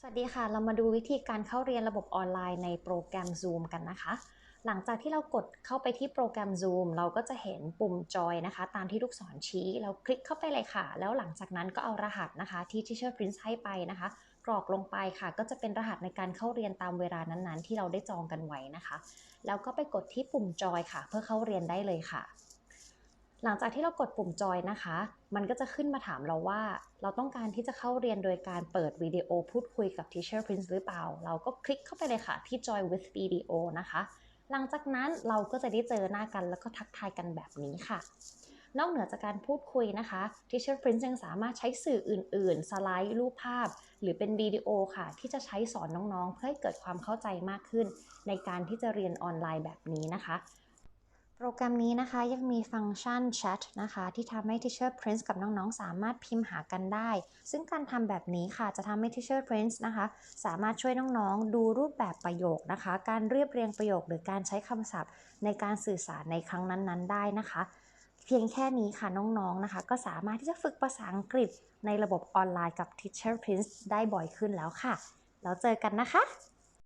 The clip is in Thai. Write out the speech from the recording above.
สวัสดีค่ะ เรามาดูวิธีการเข้าเรียนระบบออนไลน์ในโปรแกรม Zoom กันนะคะ หลังจากที่เรากดเข้าไปที่โปรแกรม Zoom เราก็จะเห็นปุ่มจอยนะคะ ตามที่ลูกศรชี้ เราคลิกเข้าไปเลยค่ะ แล้วหลังจากนั้นก็เอารหัสนะคะ ที่ Teacher Prince ให้ไปนะคะ กรอกลงไปค่ะ ก็จะเป็นรหัสในการเข้าเรียนตามเวลานั้นๆ ที่เราได้จองกันไว้นะคะ แล้วก็ไปกดที่ปุ่มจอยค่ะ เพื่อเข้าเรียนได้เลยค่ะ หลังจากที่เรากดปุ่มจอยนะคะ มันก็จะขึ้นมาถามเราว่า เราต้องการที่จะเข้าเรียนโดยการเปิดวิดีโอพูดคุยกับ Teacher Prince หรือเปล่า เราก็คลิกเข้าไปเลยค่ะที่ Join with Video นะคะ หลังจากนั้นเราก็จะได้เจอหน้ากันแล้วก็ทักทายกันแบบนี้ค่ะ นอกเหนือจากการพูดคุยนะคะ Teacher Prince ยังสามารถใช้สื่ออื่น ๆ สไลด์ รูปภาพ หรือเป็นวิดีโอค่ะ ที่จะใช้สอนน้อง ๆ เพื่อให้เกิดความเข้าใจมากขึ้น ในการที่จะเรียนออนไลน์แบบนี้นะคะ โปรแกรมนี้นะคะยังมีฟังก์ชันแชทนะคะที่ทำให้ Teacher Prince กับน้องๆ สามารถพิมพ์หากันได้ ซึ่งการทำแบบนี้ค่ะจะทำให้ Teacher Prince นะคะ สามารถช่วยน้องๆ ดูรูปแบบประโยคนะคะ การเรียบเรียงประโยคหรือการใช้คำศัพท์ ในการสื่อสารในครั้งนั้นๆ ได้นะคะ เพียงแค่นี้ค่ะน้องๆนะคะ ก็สามารถที่จะฝึกภาษาอังกฤษในระบบออนไลน์กับ Teacher Prince ได้บ่อยขึ้นแล้วค่ะ แล้วเจอกันนะคะ